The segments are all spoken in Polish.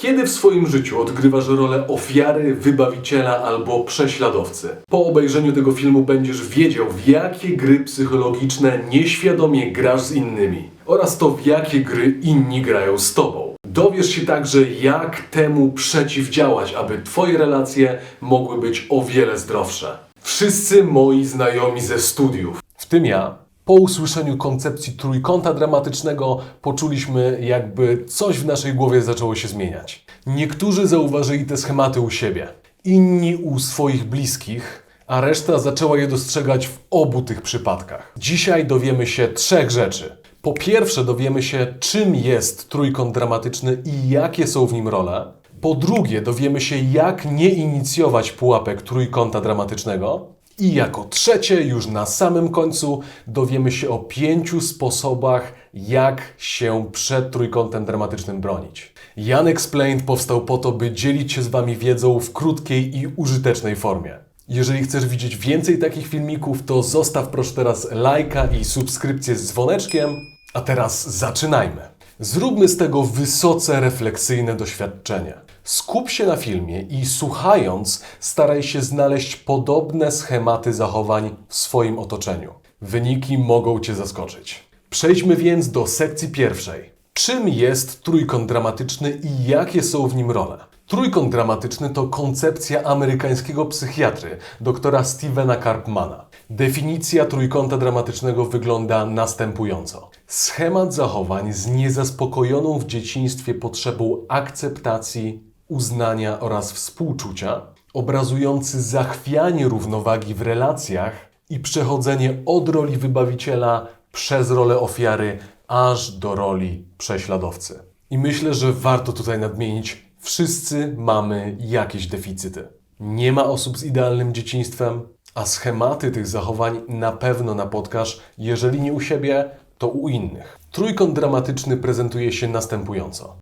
Kiedy w swoim życiu odgrywasz rolę ofiary, wybawiciela albo prześladowcy? Po obejrzeniu tego filmu będziesz wiedział, w jakie gry psychologiczne nieświadomie grasz z innymi oraz to, w jakie gry inni grają z tobą. Dowiesz się także, jak temu przeciwdziałać, aby twoje relacje mogły być o wiele zdrowsze. Wszyscy moi znajomi ze studiów, w tym ja, po usłyszeniu koncepcji trójkąta dramatycznego poczuliśmy, jakby coś w naszej głowie zaczęło się zmieniać. Niektórzy zauważyli te schematy u siebie, inni u swoich bliskich, a reszta zaczęła je dostrzegać w obu tych przypadkach. Dzisiaj dowiemy się trzech rzeczy. Po pierwsze, dowiemy się, czym jest trójkąt dramatyczny i jakie są w nim role. Po drugie, dowiemy się, jak nie inicjować pułapek trójkąta dramatycznego. I jako trzecie, już na samym końcu, dowiemy się o pięciu sposobach, jak się przed trójkątem dramatycznym bronić. Jan Explained powstał po to, by dzielić się z Wami wiedzą w krótkiej i użytecznej formie. Jeżeli chcesz widzieć więcej takich filmików, to zostaw proszę teraz lajka i subskrypcję z dzwoneczkiem. A teraz zaczynajmy. Zróbmy z tego wysoce refleksyjne doświadczenie. Skup się na filmie i słuchając, staraj się znaleźć podobne schematy zachowań w swoim otoczeniu. Wyniki mogą Cię zaskoczyć. Przejdźmy więc do sekcji pierwszej. Czym jest trójkąt dramatyczny i jakie są w nim role? Trójkąt dramatyczny to koncepcja amerykańskiego psychiatry, doktora Stevena Karpmana. Definicja trójkąta dramatycznego wygląda następująco. Schemat zachowań z niezaspokojoną w dzieciństwie potrzebą akceptacji, uznania oraz współczucia, obrazujący zachwianie równowagi w relacjach i przechodzenie od roli wybawiciela przez rolę ofiary aż do roli prześladowcy. I myślę, że warto tutaj nadmienić, wszyscy mamy jakieś deficyty. Nie ma osób z idealnym dzieciństwem, a schematy tych zachowań na pewno napotkasz, jeżeli nie u siebie, to u innych. Trójkąt dramatyczny prezentuje się następująco.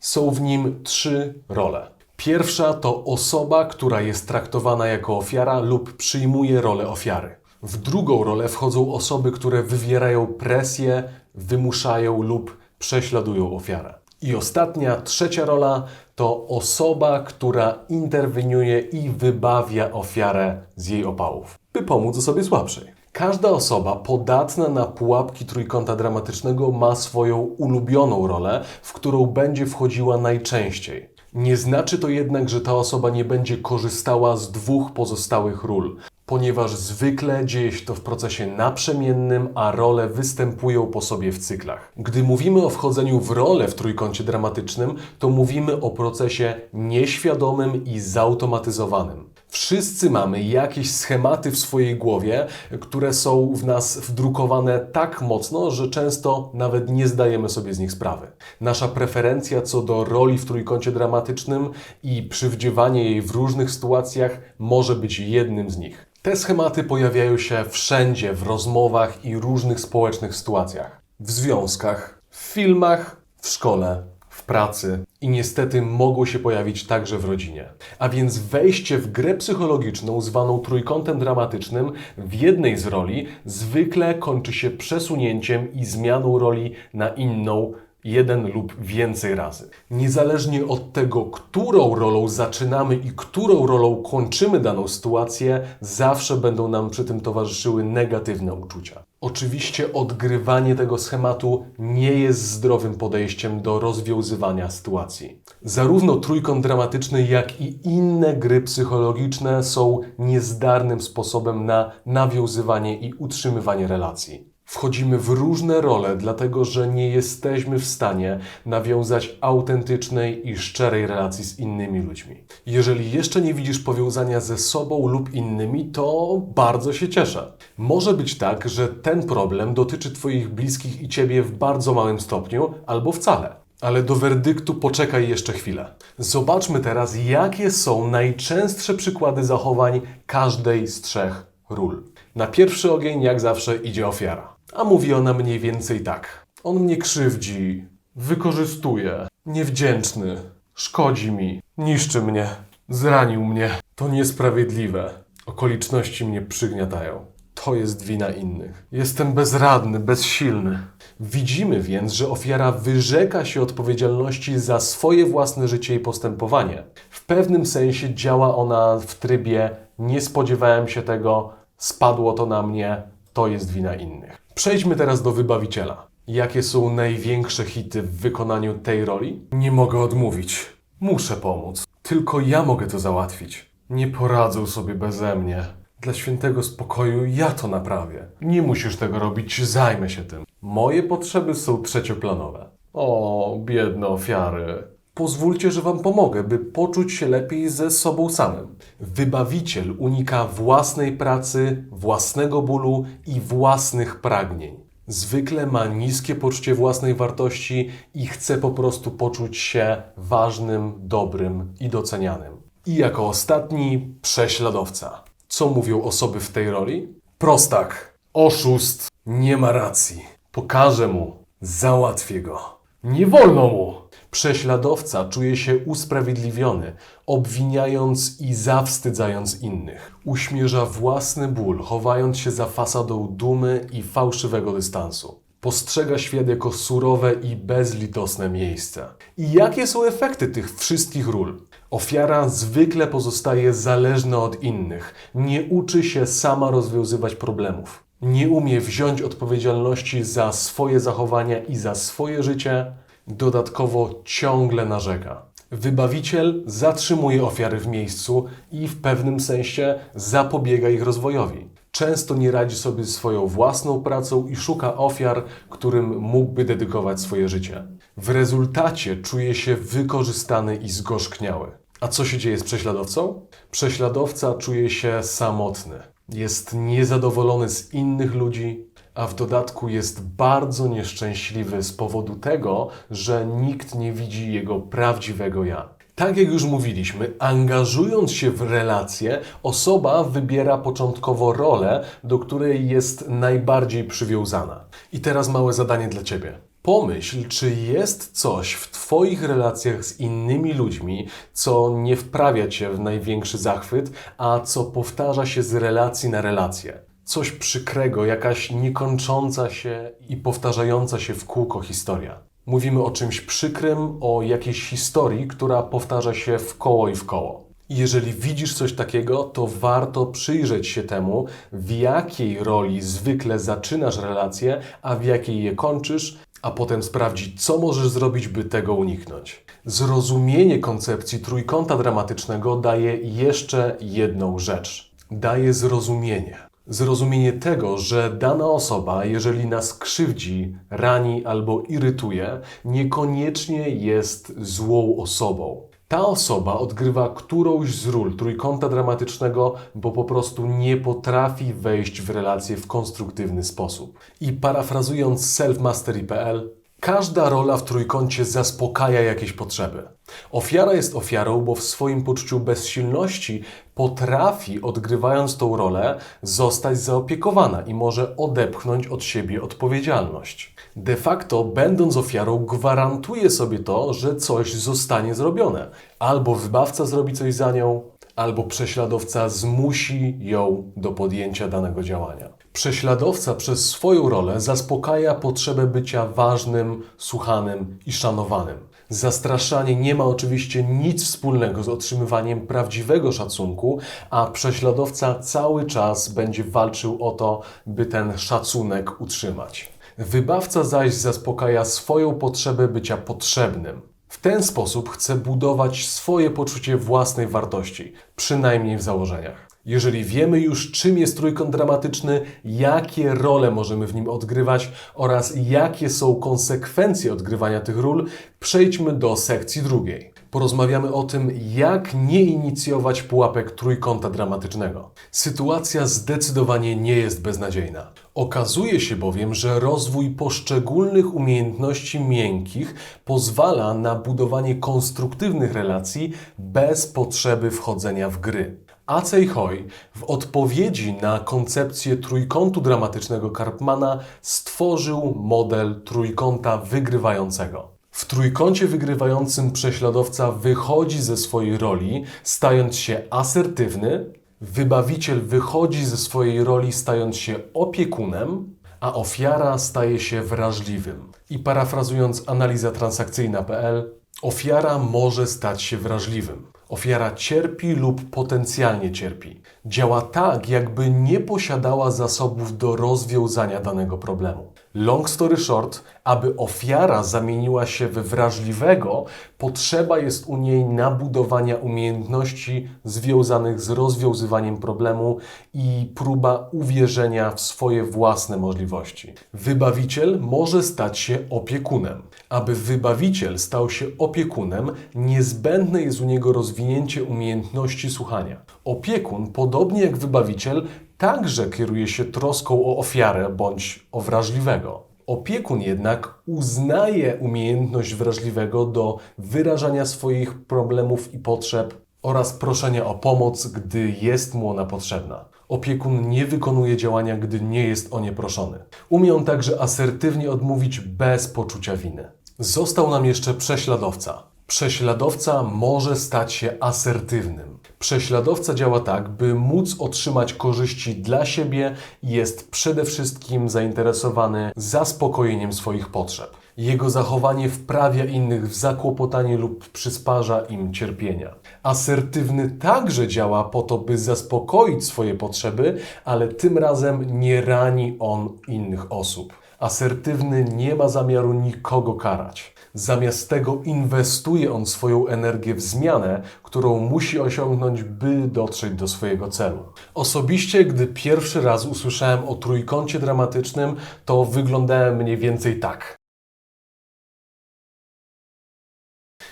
Są w nim trzy role. Pierwsza to osoba, która jest traktowana jako ofiara lub przyjmuje rolę ofiary. W drugą rolę wchodzą osoby, które wywierają presję, wymuszają lub prześladują ofiarę. I ostatnia, trzecia rola to osoba, która interweniuje i wybawia ofiarę z jej opałów, by pomóc osobie słabszej. Każda osoba podatna na pułapki trójkąta dramatycznego ma swoją ulubioną rolę, w którą będzie wchodziła najczęściej. Nie znaczy to jednak, że ta osoba nie będzie korzystała z dwóch pozostałych ról, ponieważ zwykle dzieje się to w procesie naprzemiennym, a role występują po sobie w cyklach. Gdy mówimy o wchodzeniu w rolę w trójkącie dramatycznym, to mówimy o procesie nieświadomym i zautomatyzowanym. Wszyscy mamy jakieś schematy w swojej głowie, które są w nas wdrukowane tak mocno, że często nawet nie zdajemy sobie z nich sprawy. Nasza preferencja co do roli w trójkącie dramatycznym i przywdziewanie jej w różnych sytuacjach może być jednym z nich. Te schematy pojawiają się wszędzie w rozmowach i różnych społecznych sytuacjach. W związkach, w filmach, w szkole, w pracy i niestety mogą się pojawić także w rodzinie. A więc wejście w grę psychologiczną zwaną trójkątem dramatycznym w jednej z roli zwykle kończy się przesunięciem i zmianą roli na inną jeden lub więcej razy. Niezależnie od tego, którą rolą zaczynamy i którą rolą kończymy daną sytuację, zawsze będą nam przy tym towarzyszyły negatywne uczucia. Oczywiście odgrywanie tego schematu nie jest zdrowym podejściem do rozwiązywania sytuacji. Zarówno trójkąt dramatyczny, jak i inne gry psychologiczne są niezdarnym sposobem na nawiązywanie i utrzymywanie relacji. Wchodzimy w różne role, dlatego że nie jesteśmy w stanie nawiązać autentycznej i szczerej relacji z innymi ludźmi. Jeżeli jeszcze nie widzisz powiązania ze sobą lub innymi, to bardzo się cieszę. Może być tak, że ten problem dotyczy Twoich bliskich i Ciebie w bardzo małym stopniu albo wcale. Ale do werdyktu poczekaj jeszcze chwilę. Zobaczmy teraz, jakie są najczęstsze przykłady zachowań każdej z trzech ról. Na pierwszy ogień, jak zawsze, idzie ofiara. A mówi ona mniej więcej tak. On mnie krzywdzi, wykorzystuje, niewdzięczny, szkodzi mi, niszczy mnie, zranił mnie. To niesprawiedliwe. Okoliczności mnie przygniatają. To jest wina innych. Jestem bezradny, bezsilny. Widzimy więc, że ofiara wyrzeka się odpowiedzialności za swoje własne życie i postępowanie. W pewnym sensie działa ona w trybie nie spodziewałem się tego, spadło to na mnie, to jest wina innych. Przejdźmy teraz do wybawiciela. Jakie są największe hity w wykonaniu tej roli? Nie mogę odmówić. Muszę pomóc. Tylko ja mogę to załatwić. Nie poradzą sobie beze mnie. Dla świętego spokoju ja to naprawię. Nie musisz tego robić, zajmę się tym. Moje potrzeby są trzecioplanowe. O, biedne ofiary. Pozwólcie, że Wam pomogę, by poczuć się lepiej ze sobą samym. Wybawiciel unika własnej pracy, własnego bólu i własnych pragnień. Zwykle ma niskie poczucie własnej wartości i chce po prostu poczuć się ważnym, dobrym i docenianym. I jako ostatni prześladowca. Co mówią osoby w tej roli? Prostak, oszust, nie ma racji. Pokażę mu, załatwię go. Nie wolno mu! Prześladowca czuje się usprawiedliwiony, obwiniając i zawstydzając innych. Uśmierza własny ból, chowając się za fasadą dumy i fałszywego dystansu. Postrzega świat jako surowe i bezlitosne miejsce. I jakie są efekty tych wszystkich ról? Ofiara zwykle pozostaje zależna od innych, nie uczy się sama rozwiązywać problemów, nie umie wziąć odpowiedzialności za swoje zachowania i za swoje życie, dodatkowo ciągle narzeka. Wybawiciel zatrzymuje ofiary w miejscu i w pewnym sensie zapobiega ich rozwojowi. Często nie radzi sobie swoją własną pracą i szuka ofiar, którym mógłby dedykować swoje życie. W rezultacie czuje się wykorzystany i zgorzkniały. A co się dzieje z prześladowcą? Prześladowca czuje się samotny. Jest niezadowolony z innych ludzi, a w dodatku jest bardzo nieszczęśliwy z powodu tego, że nikt nie widzi jego prawdziwego ja. Tak jak już mówiliśmy, angażując się w relacje, osoba wybiera początkowo rolę, do której jest najbardziej przywiązana. I teraz małe zadanie dla Ciebie. Pomyśl, czy jest coś w Twoich relacjach z innymi ludźmi, co nie wprawia Cię w największy zachwyt, a co powtarza się z relacji na relację. Coś przykrego, jakaś niekończąca się i powtarzająca się w kółko historia. Mówimy o czymś przykrym, o jakiejś historii, która powtarza się w koło i w koło. Jeżeli widzisz coś takiego, to warto przyjrzeć się temu, w jakiej roli zwykle zaczynasz relacje, a w jakiej je kończysz, a potem sprawdzić, co możesz zrobić, by tego uniknąć. Zrozumienie koncepcji trójkąta dramatycznego daje jeszcze jedną rzecz. Daje zrozumienie. Zrozumienie tego, że dana osoba, jeżeli nas krzywdzi, rani albo irytuje, niekoniecznie jest złą osobą. Ta osoba odgrywa którąś z ról trójkąta dramatycznego, bo po prostu nie potrafi wejść w relacje w konstruktywny sposób. I parafrazując selfmastery.pl, każda rola w trójkącie zaspokaja jakieś potrzeby. Ofiara jest ofiarą, bo w swoim poczuciu bezsilności potrafi, odgrywając tą rolę, zostać zaopiekowana i może odepchnąć od siebie odpowiedzialność. De facto, będąc ofiarą, gwarantuje sobie to, że coś zostanie zrobione. Albo wybawca zrobi coś za nią, albo prześladowca zmusi ją do podjęcia danego działania. Prześladowca przez swoją rolę zaspokaja potrzebę bycia ważnym, słuchanym i szanowanym. Zastraszanie nie ma oczywiście nic wspólnego z otrzymywaniem prawdziwego szacunku, a prześladowca cały czas będzie walczył o to, by ten szacunek utrzymać. Wybawca zaś zaspokaja swoją potrzebę bycia potrzebnym. W ten sposób chce budować swoje poczucie własnej wartości, przynajmniej w założeniach. Jeżeli wiemy już, czym jest trójkąt dramatyczny, jakie role możemy w nim odgrywać oraz jakie są konsekwencje odgrywania tych ról, przejdźmy do sekcji drugiej. Porozmawiamy o tym, jak nie inicjować pułapek trójkąta dramatycznego. Sytuacja zdecydowanie nie jest beznadziejna. Okazuje się bowiem, że rozwój poszczególnych umiejętności miękkich pozwala na budowanie konstruktywnych relacji bez potrzeby wchodzenia w gry. Acej Hoy w odpowiedzi na koncepcję trójkątu dramatycznego Karpmana stworzył model trójkąta wygrywającego. W trójkącie wygrywającym prześladowca wychodzi ze swojej roli, stając się asertywny, Wybawiciel wychodzi ze swojej roli, stając się opiekunem, a ofiara staje się wrażliwym. I parafrazując analiza transakcyjna.pl, ofiara może stać się wrażliwym. Ofiara cierpi lub potencjalnie cierpi. Działa tak, jakby nie posiadała zasobów do rozwiązania danego problemu. Long story short, aby ofiara zamieniła się w wrażliwego, potrzeba jest u niej nabudowania umiejętności związanych z rozwiązywaniem problemu i próba uwierzenia w swoje własne możliwości. Wybawiciel może stać się opiekunem. Aby wybawiciel stał się opiekunem, niezbędne jest u niego rozwinięcie umiejętności słuchania. Opiekun, podobnie jak wybawiciel, także kieruje się troską o ofiarę bądź o wrażliwego. Opiekun jednak uznaje umiejętność wrażliwego do wyrażania swoich problemów i potrzeb oraz proszenia o pomoc, gdy jest mu ona potrzebna. Opiekun nie wykonuje działania, gdy nie jest o nie proszony. Umie on także asertywnie odmówić bez poczucia winy. Został nam jeszcze prześladowca. Prześladowca może stać się asertywnym. Prześladowca działa tak, by móc otrzymać korzyści dla siebie i jest przede wszystkim zainteresowany zaspokojeniem swoich potrzeb. Jego zachowanie wprawia innych w zakłopotanie lub przysparza im cierpienia. Asertywny także działa po to, by zaspokoić swoje potrzeby, ale tym razem nie rani on innych osób. Asertywny nie ma zamiaru nikogo karać. Zamiast tego inwestuje on swoją energię w zmianę, którą musi osiągnąć, by dotrzeć do swojego celu. Osobiście, gdy pierwszy raz usłyszałem o trójkącie dramatycznym, to wyglądałem mniej więcej tak.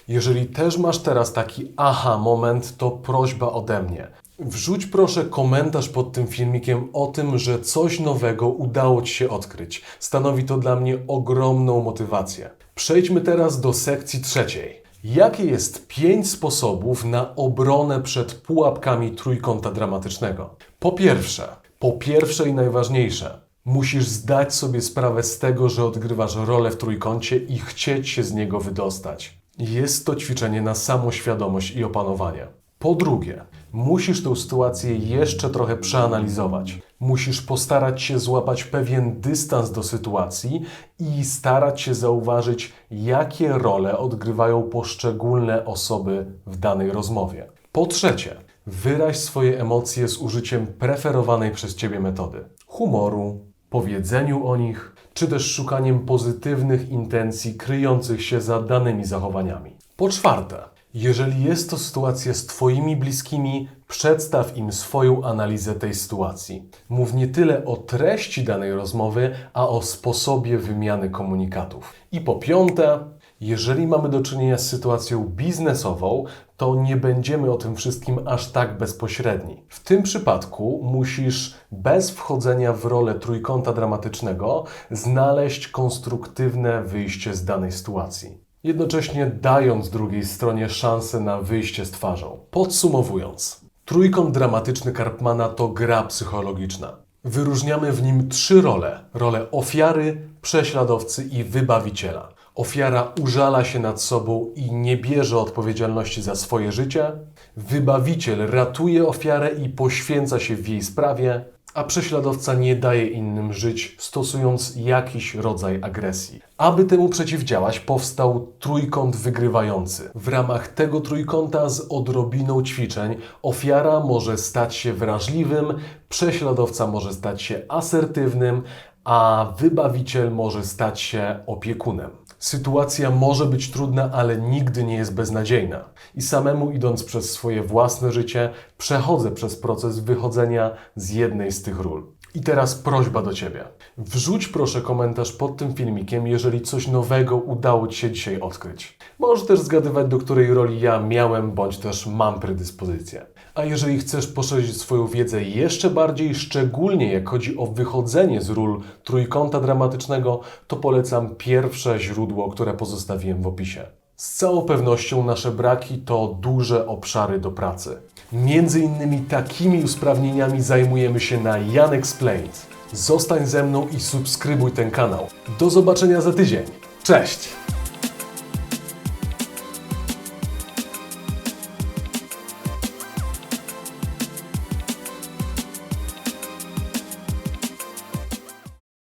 Jeżeli też masz teraz taki aha moment, to prośba ode mnie. Wrzuć proszę komentarz pod tym filmikiem o tym, że coś nowego udało Ci się odkryć. Stanowi to dla mnie ogromną motywację. Przejdźmy teraz do sekcji trzeciej. Jakie jest pięć sposobów na obronę przed pułapkami trójkąta dramatycznego? Po pierwsze, po pierwsze i najważniejsze, musisz zdać sobie sprawę z tego, że odgrywasz rolę w trójkącie i chcieć się z niego wydostać. Jest to ćwiczenie na samoświadomość i opanowanie. Po drugie, musisz tę sytuację jeszcze trochę przeanalizować. Musisz postarać się złapać pewien dystans do sytuacji i starać się zauważyć, jakie role odgrywają poszczególne osoby w danej rozmowie. Po trzecie, wyraź swoje emocje z użyciem preferowanej przez Ciebie metody humoru, powiedzeniu o nich, czy też szukaniem pozytywnych intencji kryjących się za danymi zachowaniami. Po czwarte, jeżeli jest to sytuacja z Twoimi bliskimi, przedstaw im swoją analizę tej sytuacji. Mów nie tyle o treści danej rozmowy, a o sposobie wymiany komunikatów. I po piąte, jeżeli mamy do czynienia z sytuacją biznesową, to nie będziemy o tym wszystkim aż tak bezpośredni. W tym przypadku musisz bez wchodzenia w rolę trójkąta dramatycznego znaleźć konstruktywne wyjście z danej sytuacji jednocześnie dając drugiej stronie szansę na wyjście z twarzą. Podsumowując, trójkąt dramatyczny Karpmana to gra psychologiczna. Wyróżniamy w nim trzy role: rolę ofiary, prześladowcy i wybawiciela. Ofiara użala się nad sobą i nie bierze odpowiedzialności za swoje życie. Wybawiciel ratuje ofiarę i poświęca się w jej sprawie a prześladowca nie daje innym żyć, stosując jakiś rodzaj agresji. Aby temu przeciwdziałać, powstał trójkąt wygrywający. W ramach tego trójkąta z odrobiną ćwiczeń ofiara może stać się wrażliwym, prześladowca może stać się asertywnym, a wybawiciel może stać się opiekunem. Sytuacja może być trudna, ale nigdy nie jest beznadziejna. I samemu idąc przez swoje własne życie, przechodzę przez proces wychodzenia z jednej z tych ról. I teraz prośba do Ciebie. Wrzuć proszę komentarz pod tym filmikiem, jeżeli coś nowego udało Ci się dzisiaj odkryć. Możesz też zgadywać, do której roli ja miałem bądź też mam predyspozycję. A jeżeli chcesz poszerzyć swoją wiedzę jeszcze bardziej, szczególnie jak chodzi o wychodzenie z ról trójkąta dramatycznego, to polecam pierwsze źródło, które pozostawiłem w opisie. Z całą pewnością nasze braki to duże obszary do pracy. Między innymi takimi usprawnieniami zajmujemy się na Jan Explained. Zostań ze mną i subskrybuj ten kanał. Do zobaczenia za tydzień. Cześć!